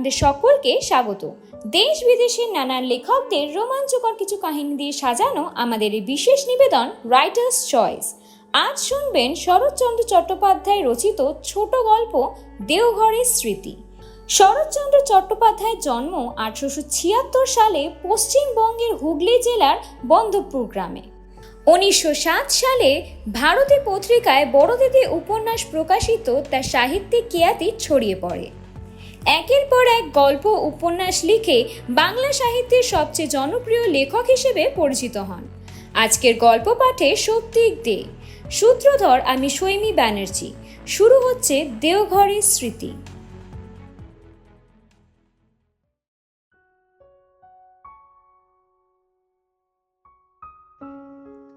আপনাদের সকলকে স্বাগত। দেশ বিদেশের নানান লেখকদের রোমাঞ্চকর কিছু কাহিনী দিয়ে সাজানো আমাদের এই বিশেষ নিবেদন রাইটার্স চয়েস আজ শুনবেন শরৎচন্দ্র চট্টোপাধ্যায় রচিত ছোট গল্প দেওঘরের স্মৃতি। শরৎচন্দ্র চট্টোপাধ্যায়ের জন্ম আঠারোশো ছিয়াত্তর সালে পশ্চিমবঙ্গের হুগলি জেলার বন্ধবপুর গ্রামে। উনিশশো সাত সালে ভারতী পত্রিকায় বড়দিদি উপন্যাস প্রকাশিত, তার সাহিত্যিক খ্যাতি ছড়িয়ে পড়ে। একের পর এক গল্প উপন্যাস লিখে বাংলা সাহিত্যের সবচেয়ে জনপ্রিয় লেখক হিসেবে পরিচিত হন। আজকের গল্প পাঠে সৌপ্তিক দে। সূত্রধর আমি সৈমি ব্যানার্জি। শুরু হচ্ছে দেওঘরের স্মৃতি।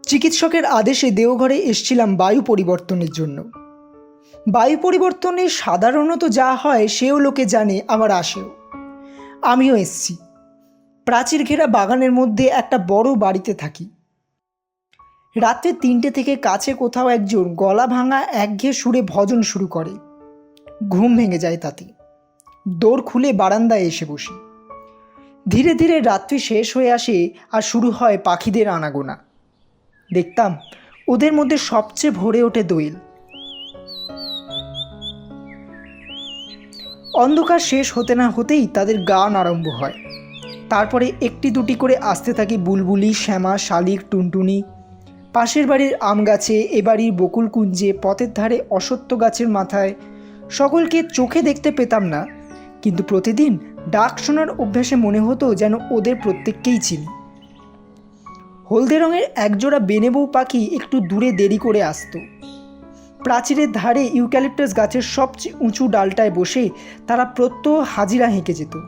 চিকিৎসকের আদেশে দেওঘরে এসছিলাম বায়ু পরিবর্তনের জন্য। বায়ু পরিবর্তনে সাধারণত যা হয় সেও লোকে জানে, আবার আসেও। আমিও এসছি। প্রাচীর ঘেরা বাগানের মধ্যে একটা বড় বাড়িতে থাকি। রাত্রে তিনটে থেকে কাছে কোথাও একজন গলা ভাঙা একঘেয়ে সুরে ভজন শুরু করে। ঘুম ভেঙে যায় তাতে। দোর খুলে বারান্দায় এসে বসি। ধীরে ধীরে রাত্রি শেষ হয়ে আসে আর শুরু হয় পাখিদের আনাগোনা। দেখতাম ওদের মধ্যে সবচেয়ে ভরে ওঠে দোয়েল। অন্ধকার শেষ হতে না হতেই তাদের গান আরম্ভ হয়। তারপরে একটি দুটি করে আসতে থাকে বুলবুলি, শ্যামা, শালিক, টুনটুনি। পাশের বাড়ির আম গাছে, এ বাড়ির বকুল কুঞ্জে, পথের ধারে অসত্য গাছের মাথায়। সকলকে চোখে দেখতে পেতাম না, কিন্তু প্রতিদিন ডাক শোনার অভ্যাসে মনে হতো যেন ওদের প্রত্যেককেই চিনি। হলদে রঙের একজোড়া বেনেবউ পাখি একটু দূরে দেরি করে আসতো। প্রাচীরের ধারে ইউক্যালিপটাস গাছের সবচেয়ে উঁচু ডালটায় বসে তারা প্রত্যহ হাজিরা হেঁকে যেত।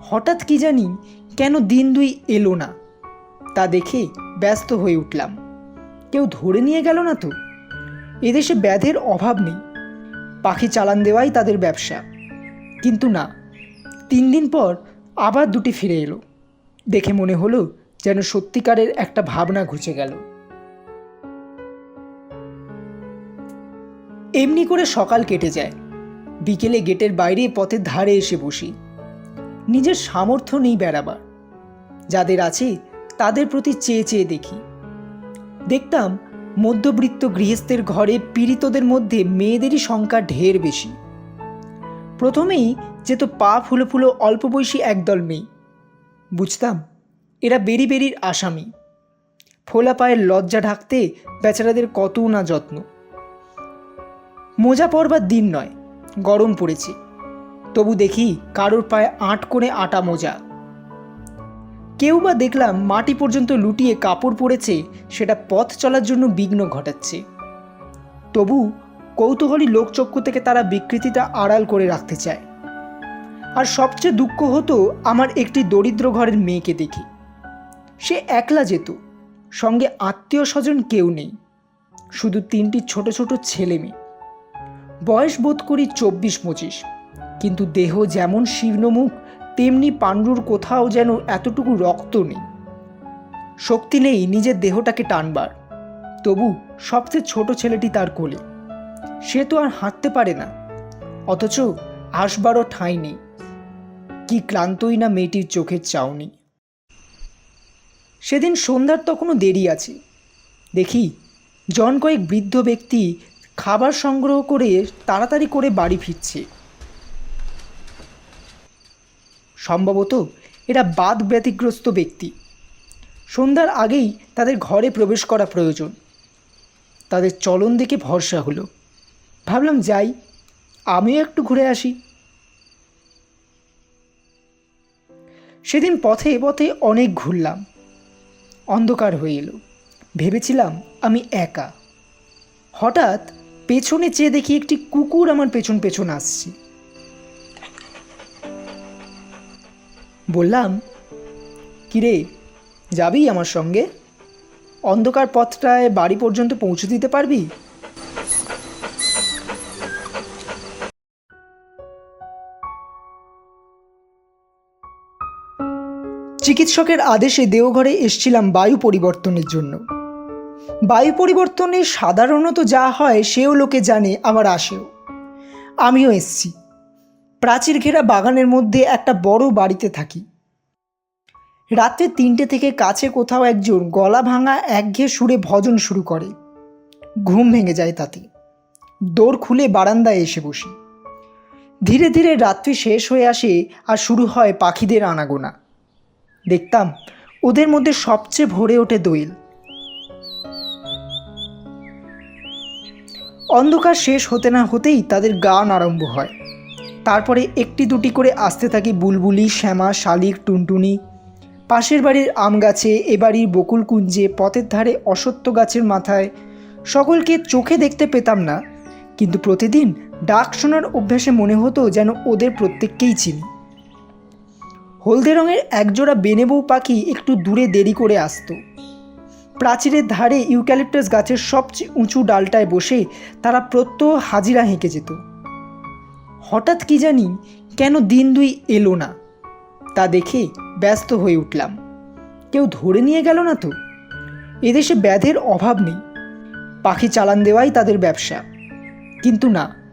হঠাৎ কি জানি কেন দিন দুই এলো না। তা দেখে ব্যস্ত হয়ে উঠলাম। কেউ ধরে নিয়ে গেল না তো? এদেশে ব্যাধের অভাব নেই। পাখি চালান দেওয়াই তাদের ব্যবসা। কিন্তু না, তিন দিন পর আবার দুটি ফিরে এলো। দেখে মনে হলো যেন সত্যিকারের একটা ভাবনা ঘুচে গেল। এমনি করে সকাল কেটে যায়। বিকেলে গেটের বাইরে পথের ধারে এসে বসি। নিজের সামর্থ্য নেই বেড়াবার। যাদের আছে, তাদের প্রতি চেয়ে চেয়ে দেখি। দেখতাম মধ্যবৃত্ত গৃহস্থের ঘরে পীড়িতদের মধ্যে মেয়েদেরই সংখ্যা ঢের বেশি। প্রথমেই যেত পা ফুলো ফুলো অল্প বয়সী একদল মেয়ে। বুঝতাম, এরা বেরি বেরির আসামি। ফোলা পায়ের লজ্জা ঢাকতে বেচারাদের কত না যত্ন। মোজা পরবার দিন নয়, গরম পড়েছে। তবু দেখি কারোর পায়ে আট করে আটা মোজা। কেউ বা দেখলাম মাটি পর্যন্ত লুটিয়ে কাপড় পরেছে, সেটা পথ চলার জন্য বিঘ্ন ঘটাচ্ছে। তবু কৌতূহলী লোকচক্ষু থেকে তারা বিকৃতিটা আড়াল করে রাখতে চায়। আর সবচেয়ে দুঃখ হতো আমার একটি দরিদ্র ঘরের মেয়েকে দেখে। সে একলা যেত, সঙ্গে আত্মীয় স্বজন কেউ নেই, শুধু তিনটি ছোট ছোট ছেলে মেয়ে। বয়স বোধ করি চব্বিশ পঁচিশ। কিন্তু দেহ যেমন শীর্ণমুখ, তেমনি পাণ্ডুর কোথাও যেন এতটুকু রক্ত নেই। শক্তি নেই নিজের দেহটাকে টানবার। তবু সবচেয়ে ছোট ছেলেটি তার কোলে। সে তো আর হাঁটতে পারে না। অথচ আসবারও ঠাঁই নেই। কি ক্লান্তই না মেয়েটির চোখের চাউনি। সেদিন সন্ধ্যার তখনও দেরি আছে। দেখি, জন কয়েক বৃদ্ধ ব্যক্তি খাবার সংগ্রহ করে তাড়াতাড়ি করে বাড়ি ফিরছে। সম্ভবত এরা বাদ ব্যতিগ্রস্ত ব্যক্তি। সন্ধ্যার আগেই তাদের ঘরে প্রবেশ করা প্রয়োজন। তাদের চলন দেখে ভরসা হলো। ভাবলাম যাই, আমিও একটু ঘুরে আসি। সেদিন পথে পথে অনেক ঘুরলাম। অন্ধকার হয়ে এলো। ভেবেছিলাম আমি একা। হঠাৎ পেছনে চেয়ে দেখি একটি কুকুর আমার পেছন পেছন আসছে। বললাম, কিরে, যাবি আমার সঙ্গে? অন্ধকার পথটায় বাড়ি পর্যন্ত পৌঁছে দিতে পারবি? চিকিৎসকের আদেশে দেওঘরে এসছিলাম বায়ু পরিবর্তনের জন্য। বায়ু পরিবর্তনে সাধারণত যা হয় সেও লোকে জানে, আবার আসেও। আমিও এসছি। প্রাচীর ঘেরা বাগানের মধ্যে একটা বড় বাড়িতে থাকি। রাত্রে তিনটে থেকে কাছে কোথাও একজন গলা ভাঙা একঘেয়ে সুরে ভজন শুরু করে। ঘুম ভেঙে যায় তাতে। দৌড় খুলে বারান্দায় এসে বসি। ধীরে ধীরে রাত্রি শেষ হয়ে আসে আর শুরু হয় পাখিদের আনাগোনা। দেখতাম ওদের মধ্যে সবচেয়ে ভরে ওঠে দোয়েল। অন্ধকার শেষ হতে না হতেই তাদের গান আরম্ভ হয়। তারপরে একটি দুটি করে আসতে থাকে বুলবুলি, শ্যামা, শালিক, টুনটুনি। পাশের বাড়ির আম গাছে, এ বাড়ির বকুল কুঞ্জে, পথের ধারে অসত্য গাছের মাথায়। সকলকে চোখে দেখতে পেতাম না, কিন্তু প্রতিদিন ডাক শোনার অভ্যাসে মনে হতো যেন ওদের প্রত্যেককেই চিনি। হলদে রঙের একজোড়া বেনেবউ পাখি একটু দূরে দেরি করে আসতো। প্রাচীরের ধারে ইউক্যালিপটাস গাছের সবচেয়ে উঁচু ডালটায় বসে তারা প্রত্যহ হাজিরা হেঁকে যেত। হঠাৎ কি জানি কেন দিন দুই এলো না। তা দেখে ব্যস্ত হয়ে উঠলাম। কেউ ধরে নিয়ে গেল না তো? এদেশে ব্যাধের অভাব নেই। পাখি চালান দেওয়াই তাদের ব্যবসা। কিন্তু না,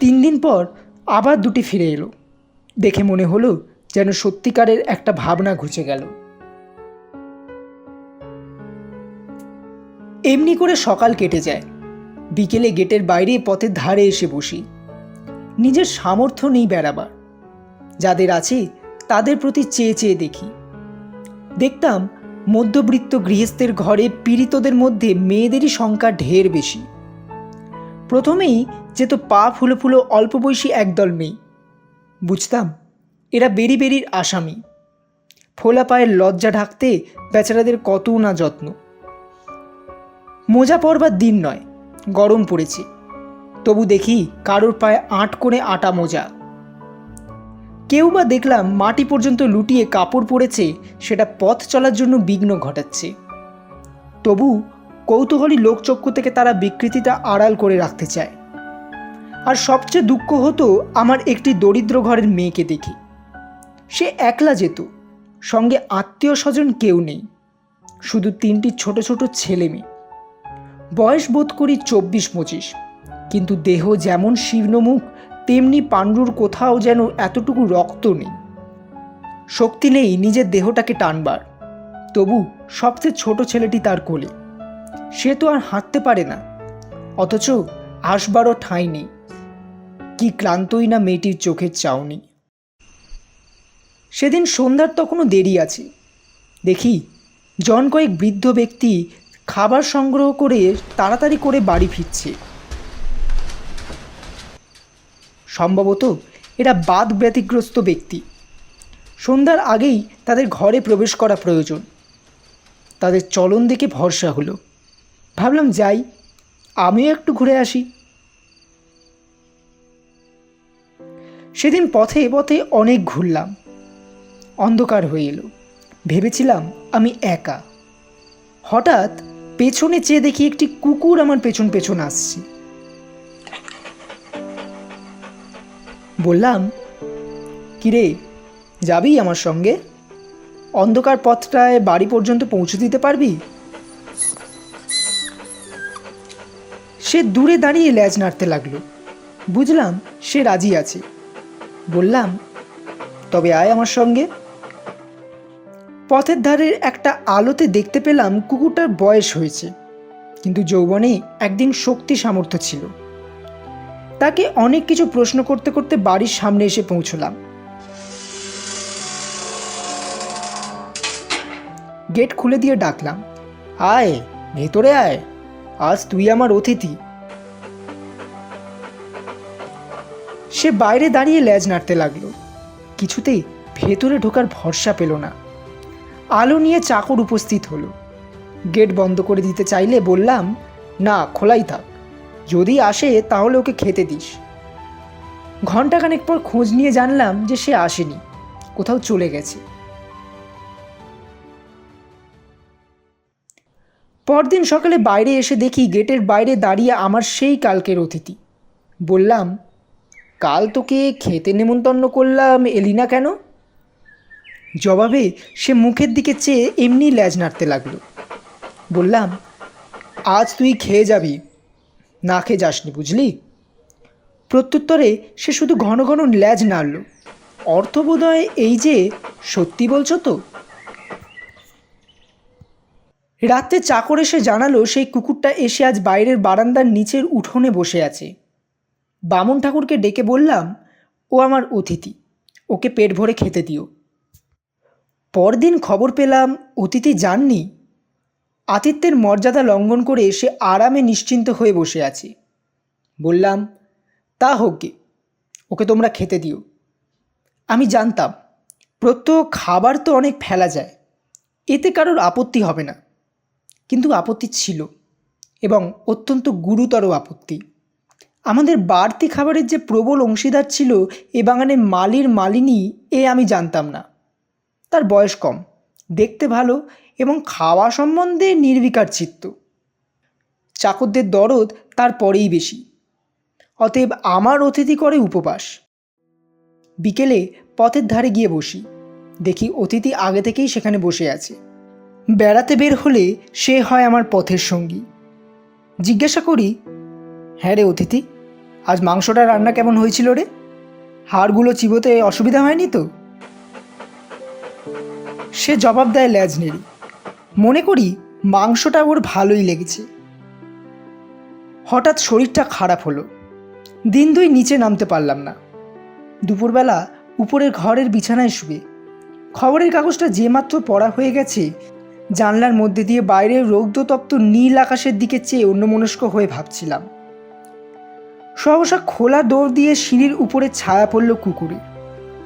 তিন দিন পর আবার দুটি ফিরে এলো। দেখে মনে হলো যেন সত্যিকারের একটা ভাবনা ঘুচে গেল। এমনি করে সকাল কেটে যায়। বিকেলে গেটের বাইরে পথের ধারে এসে বসি। নিজের সামর্থ্য নেই বেড়াবার। যাদের আছে, তাদের প্রতি চেয়ে চেয়ে দেখি। দেখতাম মধ্যবৃত্ত গৃহস্থের ঘরে পীড়িতদের মধ্যে মেয়েদেরই সংখ্যা ঢের বেশি। প্রথমেই যেত পা ফুলো ফুলো অল্প বয়সী একদল মেয়ে। বুঝতাম, এরা বেরি বেরির আসামি। ফোলা পায়ের লজ্জা ঢাকতে বেচারাদের কত না যত্ন। মোজা পরবার দিন নয়, গরম পড়েছে। তবু দেখি কারোর পায়ে আট করে আটা মোজা। কেউ বা দেখলাম মাটি পর্যন্ত লুটিয়ে কাপড় পরেছে, সেটা পথ চলার জন্য বিঘ্ন ঘটাচ্ছে। তবু কৌতূহলী লোকচক্ষু থেকে তারা বিকৃতিটা আড়াল করে রাখতে চায়। আর সবচেয়ে দুঃখ হতো আমার একটি দরিদ্র ঘরের মেয়েকে দেখি। সে একলা যেত, সঙ্গে আত্মীয় স্বজন কেউ নেই, শুধু তিনটি ছোট ছোট ছেলে মেয়ে। বয়স বোধ করি চব্বিশ পঁচিশ। কিন্তু দেহ যেমন শীর্ণমুখ, তেমনি পাণ্ডুর কোথাও যেন এতটুকু রক্ত নেই। শক্তি নেই নিজের দেহটাকে টানবার। তবু সবচেয়ে ছোট ছেলেটি তার কোলে। সে তো আর হাঁটতে পারে না। অথচ আসবারও ঠাঁই নেই। কি ক্লান্তই না মেয়েটির চোখের চাউনি। সেদিন সন্ধ্যার তখনও দেরি আছে। দেখি জন কয়েক বৃদ্ধ ব্যক্তি খাবার সংগ্রহ করে তাড়াতাড়ি করে বাড়ি ফিরছে। সম্ভবত এরা বাদ ব্যতিগ্রস্ত ব্যক্তি। সন্ধ্যার আগেই তাদের ঘরে প্রবেশ করা প্রয়োজন। তাদের চলন দেখে ভরসা হলো। ভাবলাম যাই, আমিও একটু ঘুরে আসি। সেদিন পথে পথে অনেক ঘুরলাম। অন্ধকার হয়ে এলো। ভেবেছিলাম আমি একা। হঠাৎ পেছনে চেয়ে দেখি একটি কুকুর আমার পেছন পেছন আসছে। বললাম, কিরে, যাবি আমার সঙ্গে? অন্ধকার পথটায় বাড়ি পর্যন্ত পৌঁছে দিতে পারবি? সে দূরে দাঁড়িয়ে ল্যাজ নাড়তে লাগল। বুঝলাম, সে রাজি আছে। বললাম, তবে আয় আমার সঙ্গে। পথের ধারের একটা আলোতে দেখতে পেলাম কুকুরটার বয়স হয়েছে। কিন্তু যৌবনে একদিন শক্তি সামর্থ্য ছিল। তাকে অনেক কিছু প্রশ্ন করতে করতে বাড়ির সামনে এসে পৌঁছলাম। গেট খুলে দিয়ে ডাকলাম, আয়, ভেতরে আয়, আজ তুই আমার অতিথি। সে বাইরে দাঁড়িয়ে ল্যাজ নাড়তে লাগল। কিছুতেই ভেতরে ঢোকার ভরসা পেল না। আলো নিয়ে চাকর উপস্থিত হলো। গেট বন্ধ করে দিতে চাইলে বললাম, না, খোলাই থাক। যদি আসে তাহলে ওকে খেতে দিস। ঘন্টাখানেক পর খোঁজ নিয়ে জানলাম যে সে আসেনি, কোথাও চলে গেছে। পরদিন সকালে বাইরে এসে দেখি গেটের বাইরে দাঁড়িয়ে আমার সেই কালকের অতিথি। বললাম, কাল তোকে খেতে নেমন্তন্ন করলাম, এলি না কেন? জবাবে সে মুখের দিকে চেয়ে এমনি ল্যাজ নাড়তে লাগল। বললাম, আজ তুই খেয়ে যাবি। না খেয়ে যাসনি, বুঝলি? প্রত্যুত্তরে সে শুধু ঘন ঘন ল্যাজ নাড়ল। অর্থ বোধহয় এই যে, সত্যি বলছো তো? রাত্রে চাকর এসে জানালো সেই কুকুরটা এসে আজ বাইরের বারান্দার নিচের উঠোনে বসে আছে। বামন ঠাকুরকে ডেকে বললাম, ও আমার অতিথি, ওকে পেট ভরে খেতে দিও। পরদিন খবর পেলাম অতিথি যাননি। আতিথ্যের মর্যাদা লঙ্ঘন করে সে আরামে নিশ্চিন্ত হয়ে বসে আছে। বললাম, তা হোক গে, ওকে তোমরা খেতে দিও। আমি জানতাম, প্রত্যহ খাবার তো অনেক ফেলা যায়, এতে কারোর আপত্তি হবে না। কিন্তু আপত্তি ছিল এবং অত্যন্ত গুরুতর আপত্তি। আমাদের বাড়তি খাবারের যে প্রবল অংশীদার ছিল, এ বাগানের মালির মালিনী এ আমি জানতাম না। তার বয়স কম। দেখতে ভালো এবং খাওয়া সম্বন্ধে নির্বিকার চিত্ত। চাকরদের দরদ তার পরেই বেশি। অতএব আমার অতিথি করে উপবাস। বিকেলে পথের ধারে গিয়ে বসি। দেখি অতিথি আগে থেকেই সেখানে বসে আছে। বেড়াতে বের হলে সে হয় আমার পথের সঙ্গী। জিজ্ঞাসা করি হ্যাঁ রে অতিথি, আজ মাংসটা রান্না কেমন হয়েছিল রে? হাড়গুলো চিবোতে অসুবিধা হয়নি তো? সে জবাব দেয় ল্যাজ নেড়ে মনে করি মাংসটা ওর ভালোই লেগেছে। হঠাৎ শরীরটা খারাপ হলো। দিন দুই নিচে নামতে পারলাম না। দুপুরবেলা উপরের ঘরের বিছানায় শুয়ে, খবরের কাগজটা যে মাত্র পড়া হয়ে গেছে, জানলার মধ্যে দিয়ে বাইরের রৌদ্রতপ্ত নীল আকাশের দিকে চেয়ে অন্যমনস্ক হয়ে ভাবছিলাম। সহসা খোলা দৌড় দিয়ে সিঁড়ির উপরে ছায়া পড়ল কুকুরে।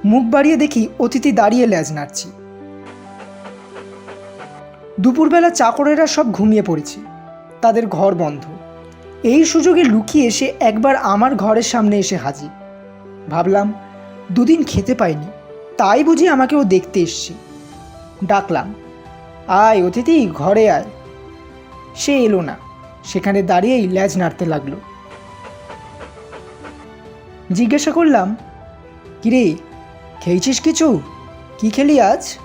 মুখ বাড়িয়ে দেখি অতিথি দাঁড়িয়ে ল্যাজ নাড়ছে। দুপুরবেলা চাকরেরা সব ঘুমিয়ে পড়েছে। তাদের ঘর বন্ধ। এই সুযোগে লুকিয়ে এসে একবার আমার ঘরের সামনে এসে হাজির। ভাবলাম, দুদিন খেতে পাইনি, তাই বুঝি আমাকে ও দেখতে এসছে। ডাকলাম, আয় অতিথি, ঘরে আয়। সে এলো না। সেখানে দাঁড়িয়েই ল্যাজ নাড়তে লাগল। জিজ্ঞাসা করলাম, কিরে, খেয়েছিস কিছু? কি খেলি আজ?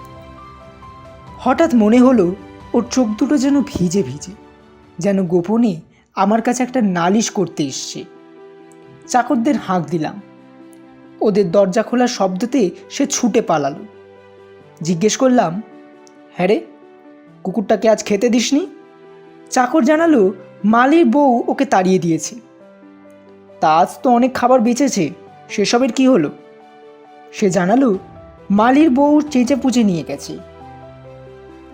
হঠাৎ মনে হলো ওর চোখ দুটো যেন ভিজে ভিজে, যেন গোপনে আমার কাছে একটা নালিশ করতে এসছে। চাকরদের হাঁক দিলাম। ওদের দরজা খোলার শব্দতে সে ছুটে পালালো। জিজ্ঞেস করলাম হ্যাঁ রে, কুকুরটাকে আজ খেতে দিসনি? চাকর জানালো, মালির বউ ওকে তাড়িয়ে দিয়েছে। তা আজ তো অনেক খাবার বেঁচেছে, সেসবের কি হলো? সে জানালো, মালির বউ চেঁচে পুচে নিয়ে গেছে।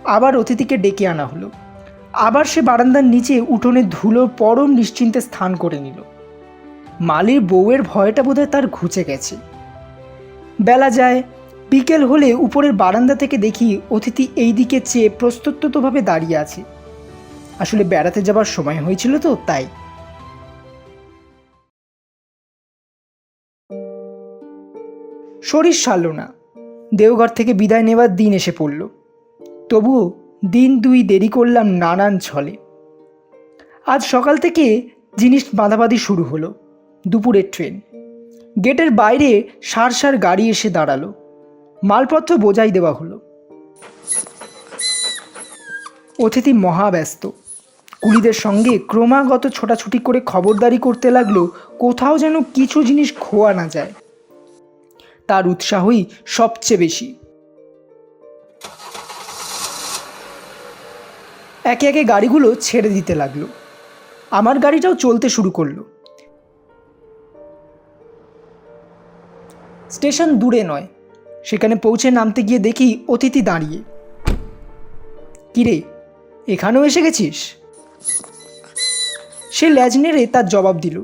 আবার অতিথিকে ডেকে আনা হলো। আবার সে বারান্দার নিচে উঠোনে ধুলো, পরম নিশ্চিন্তে স্থান করে নিল। মালির বউয়ের ভয়টা বোধহয় তার ঘুচে গেছে। বেলা যায়, বিকেল হলে উপরের বারান্দা থেকে দেখি অতিথি এই দিকে চেয়ে প্রস্তুতভাবে দাঁড়িয়ে আছে। আসলে বেড়াতে যাবার সময় হয়েছিল তো, তাই। শরীর সারল না। দেওঘর থেকে বিদায় নেবার দিন এসে পড়ল। তবুও দিন দুই দেরি করলাম নানান ছলে। আজ সকাল থেকে জিনিস বাঁধাবাঁধি শুরু হলো, দুপুরের ট্রেন। গেটের বাইরে সার সার গাড়ি এসে দাঁড়াল। মালপত্র বোঝাই দেওয়া হলো। অতিথি মহাব্যস্ত। কুলিদের সঙ্গে ক্রমাগত ছোটাছুটি করে খবরদারি করতে লাগল, কোথাও যেন কিছু জিনিস খোয়া না যায়। তার উৎসাহই সবচেয়ে বেশি। একে একে গাড়িগুলো ছেড়ে দিতে লাগল। আমার গাড়িটাও চলতে শুরু করল। স্টেশন দূরে নয়। সেখানে পৌঁছে নামতে গিয়ে দেখি অতিথি দাঁড়িয়ে। কিরে, এখানেও এসে গেছিস? সে ল্যাজ নেড়ে তার জবাব দিল।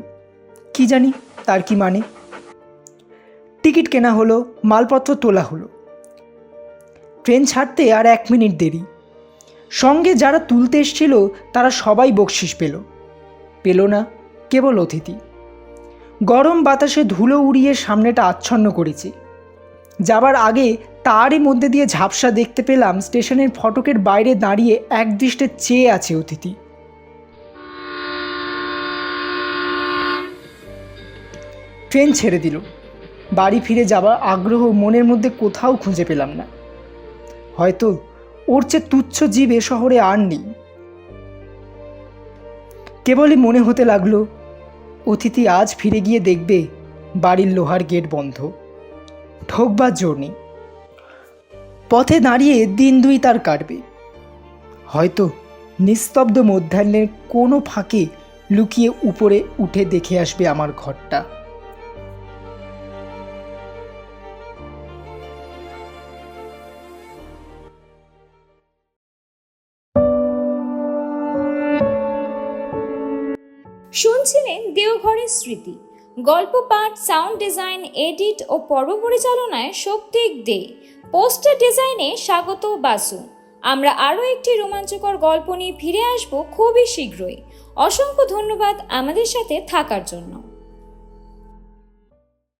কি জানি, তার কি মানে? টিকিট কেনা হলো, মালপত্র তোলা হলো। ট্রেন ছাড়তে আর এক মিনিট দেরি। সঙ্গে যারা তুলতে এসছিল, তারা সবাই বকশিস পেল। পেল না, কেবল অতিথি। গরম বাতাসে ধুলো উড়িয়ে সামনেটা আচ্ছন্ন করেছে। যাবার আগে তারই মধ্যে দিয়ে ঝাপসা দেখতে পেলাম স্টেশনের ফটকের বাইরে দাঁড়িয়ে একদৃষ্টে চেয়ে আছে অতিথি। ট্রেন ছেড়ে দিল। বাড়ি ফিরে যাবার আগ্রহ মনের মধ্যে কোথাও খুঁজে পেলাম না। হয়তো ওর চেয়ে তুচ্ছ জীব এ শহরে আর নেই। কেবলই মনে হতে লাগল, অতিথি আজ ফিরে গিয়ে দেখবে বাড়ির লোহার গেট বন্ধ। ঠকবার জোর নেই। পথে দাঁড়িয়ে দিন দুই তার কাটবে। হয়তো নিস্তব্ধ মধ্যাহ্নের কোনো ফাঁকে লুকিয়ে উপরে উঠে দেখে আসবে আমার ঘরটা। শুনছিলেন দেওঘরের স্মৃতি। গল্প, পাঠ, সাউন্ড ডিজাইন, এডিট ও পর্ব পরিচালনায় শক্তিক দে। পোস্টার ডিজাইনে স্বাগত বাসু। আমরা আরও একটি রোমাঞ্চকর গল্প নিয়ে ফিরে আসব খুবই শীঘ্রই। অসংখ্য ধন্যবাদ আমাদের সাথে থাকার জন্য।